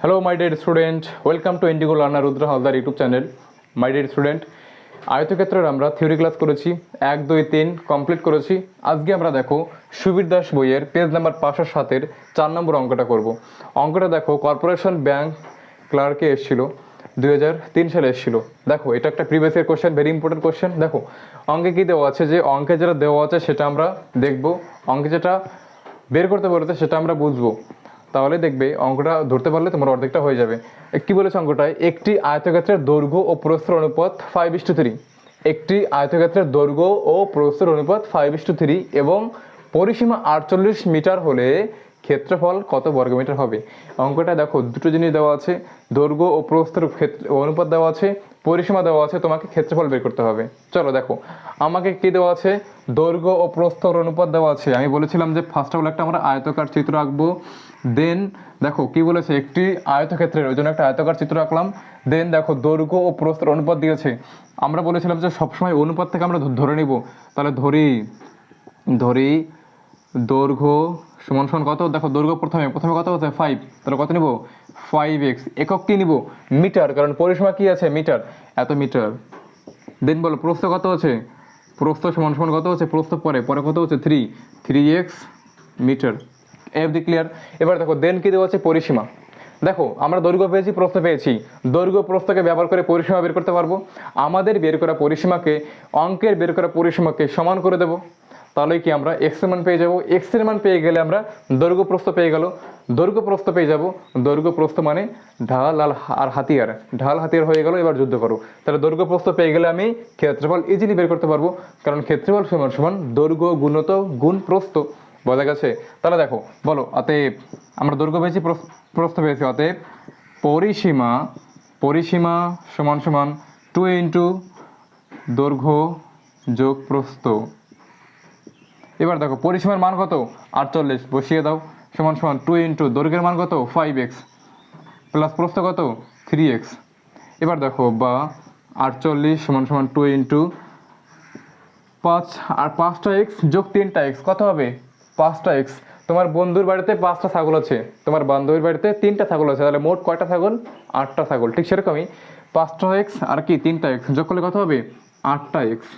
Hello my dear student welcome to Indigo learner Rudra Haldar YouTube channel my dear student আয়তক্ষেত্রের আমরা theory class করেছি, এক, দুই, তিন কমপ্লিট করেছি। আজকে আমরা দেখো সুবীর দাস বইয়ের পেজ নাম্বার পাঁচশো সাতের চার নম্বর অঙ্কটা করব। অঙ্কটা দেখো কর্পোরেশন ব্যাংক ক্লার্কে এসেছিল, দুই হাজার তিন সালে এসেছিল। দেখো, এটা একটা previous year question very important question দেখো, অঙ্কে কী দেওয়া আছে যে, অঙ্কে যেটা দেওয়া আছে সেটা আমরা দেখব, অঙ্কে যেটা বের করতে বলতে সেটা আমরা বুঝব। তাহলে দেখবে অঙ্কটা ধরতে পারলে তোমার অর্ধেকটা হয়ে যাবে। কি বলেছে অঙ্কটায়? একটি আয়তক্ষেত্রের দৈর্ঘ্য ও প্রস্তর অনুপাত ফাইভ ইস টু থ্রি একটি আয়তক্ষেত্রের দৈর্ঘ্য ও প্রস্তর অনুপাত ফাইভ ইস টু থ্রি এবং পরিসীমা আটচল্লিশ মিটার হলে ক্ষেত্রফল কত বর্গমিটার হবে? অঙ্কটা দেখো, দুটো জিনিস দেওয়া আছে, দৈর্ঘ্য ও প্রস্থের ক্ষেত্র অনুপাত দেওয়া আছে, পরিসীমা দেওয়া আছে, তোমাকে ক্ষেত্রফল বের করতে হবে। চলো দেখো, আমাকে কি দেওয়া আছে? দৈর্ঘ্য ও প্রস্থর অনুপাত দেওয়া আছে। আমি বলেছিলাম যে ফার্স্ট অফ অল একটা আমরা আয়তকার চিত্র আঁকবো দেন দেখো কি বলেছে? একটি আয়তক্ষেত্রের, ওই জন্য একটা আয়তকার চিত্র আঁকলাম দেন দেখো দৈর্ঘ্য ও প্রস্থর অনুপাত দিয়েছে। আমরা বলেছিলাম যে সবসময় অনুপাত থেকে আমরা ধরে নিব। তাহলে ধরি ধরি দৈর্ঘ্য সমান সমান কত? দেখো দৈর্ঘ্য প্রথমে প্রথমে কত হচ্ছে ফাইভ তাহলে কত নিব? ফাইভ এক্স একক কি নিব? মিটার, কারণ পরিসীমা কি আছে? মিটার। এত মিটার। দেন বলো, প্রস্থ কত আছে? প্রস্থ সমান সমান কত হচ্ছে প্রস্থ পরে পরে কত হচ্ছে? Three three x metre. The clear এবার দেখো, দেন কি দেওয়া আছে? পরিসীমা। দেখো, আমরা দৈর্ঘ্য পেয়েছি, প্রস্থ পেয়েছি। দৈর্ঘ্য প্রস্থকে ব্যবহার করে পরিসীমা বের করতে পারব। আমাদের বের করা পরিসীমাকে, অঙ্কের বের করা পরিসীমাকে সমান করে দেবো। তাহলে কি আমরা এক্সের মান পেয়ে যাব? এক্সের মান পেয়ে গেলে আমরা দৈর্ঘ্য প্রস্থ পেয়ে গেল। দৈর্ঘ্য প্রস্থ পেয়ে যাব। দৈর্ঘ্য প্রস্থ মানে ঢাল আর আর হাতিয়ার। ঢাল, হাতিয়ার হয়ে গেল, এবার যুদ্ধ করো। তাহলে দৈর্ঘ্য প্রস্থ পেয়ে গেলে আমি ক্ষেত্রফল ইজিলি বের করতে পারব। কারণ ক্ষেত্রফল সমান সমান দৈর্ঘ্য গুণত গুণ প্রস্থ। বোঝা গেছে? তাহলে দেখো, বলো, অতএব আমরা দৈর্ঘ্য পেয়েছি প্রস্থ- পেয়েছি, অতএব পরিসীমা পরিসীমা সমান সমান টু ইন্টু দৈর্ঘ্য যোগ প্রস্থ। এবার দেখো, পরিসীমার মান কত? আটচল্লিশ। বসিয়ে দাও। সমান সমান টু ইন্টু দৈর্ঘ্যের মান কত? ফাইভ এক্স প্লাস প্রস্থ কত? থ্রি এক্স এবার দেখো, বা আটচল্লিশ সমান সমান টু ইন্টু পাঁচ, আর পাঁচটা এক্স যোগ তিনটা এক্স কত হবে? পাঁচটা এক্স তোমার বন্ধুর বাড়িতে পাঁচটা ছাগল আছে। তোমার বান্ধবীর বাড়িতে তিনটা ছাগল আছে। তাহলে মোট কয়টা ছাগল? আটটা ছাগল। ঠিক সেরকমই পাঁচটা এক্স আর কি, তিনটা এক্স যোগ করলে কত হবে? আটটা এক্স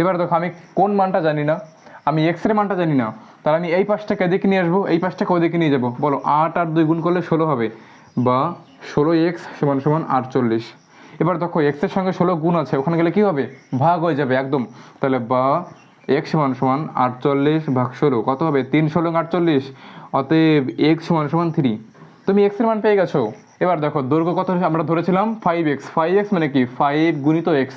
এবার দেখো, আমি কোন মানটা জানি না। আমি এক্সের মানটা জানি না। তাহলে আমি এই পাশটাকে এদিকে নিয়ে আসব, এই পাশটাকে ওদিকে নিয়ে যাব। বলো, আট আর দুই গুণ করলে ষোলো হবে। বা ষোলো এক্স সমান সমান আটচল্লিশ। এবার দেখো এক্সের সঙ্গে ষোলো গুণ আছে, ওখানে গেলে কি হবে? ভাগ হয়ে যাবে একদম। তাহলে বা এক্স সমান সমান আটচল্লিশ ভাগ ষোলো, কত হবে? তিন ষোলো আটচল্লিশ, অতএব এক্স সমান সমান থ্রি তুমি এক্সের মান পেয়ে গেছো। এবার দেখো, দৈর্ঘ্য কত আমরা ধরেছিলাম? ফাইভ এক্স ফাইভ এক্স মানে কি? ফাইভ গুণিত এক্স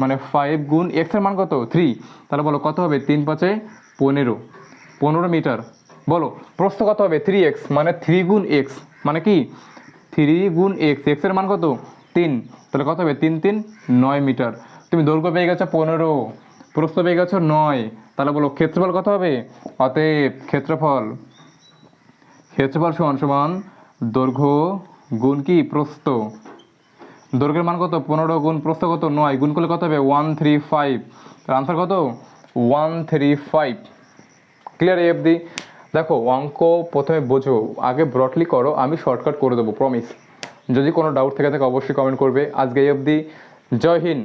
মানে ফাইভ গুণ এক্সের মান কত? থ্রি তাহলে বলো কত হবে? তিন পাঁচে পনেরো। পনেরো মিটার। বলো প্রস্থ কত হবে? থ্রি এক্স মানে থ্রি গুণ এক্স মানে কি? থ্রি গুণ এক্স এক্সের মান কত? তিন। তাহলে কত হবে? তিন তিন, নয় মিটার। তুমি দৈর্ঘ্য পেয়ে গেছো পনেরো। প্রস্থ পেয়ে গেছো নয়। তাহলে বলো, ক্ষেত্রফল কত হবে? অতএব ক্ষেত্রফল ক্ষেত্রফল সমান সমান দৈর্ঘ্য গুণ কি? প্রস্থ। দৈর্ঘ্যের মান কত? পনেরো গুণ প্রস্থ কত? নয়। গুণ করলে কত হবে? ওয়ান থ্রি ফাইভ তার আনসার কত? ওয়ান থ্রি ফাইভ ক্লিয়ার এফ দি দেখো, অঙ্ক প্রথমে বোঝো। আগে ব্রডলি করো, আমি শর্টকাট করে দেবো প্রমিস যদি কোনো ডাউট থেকে থাকে, অবশ্যই কমেন্ট করবে। আজকে এই অবধি জয় হিন্দ।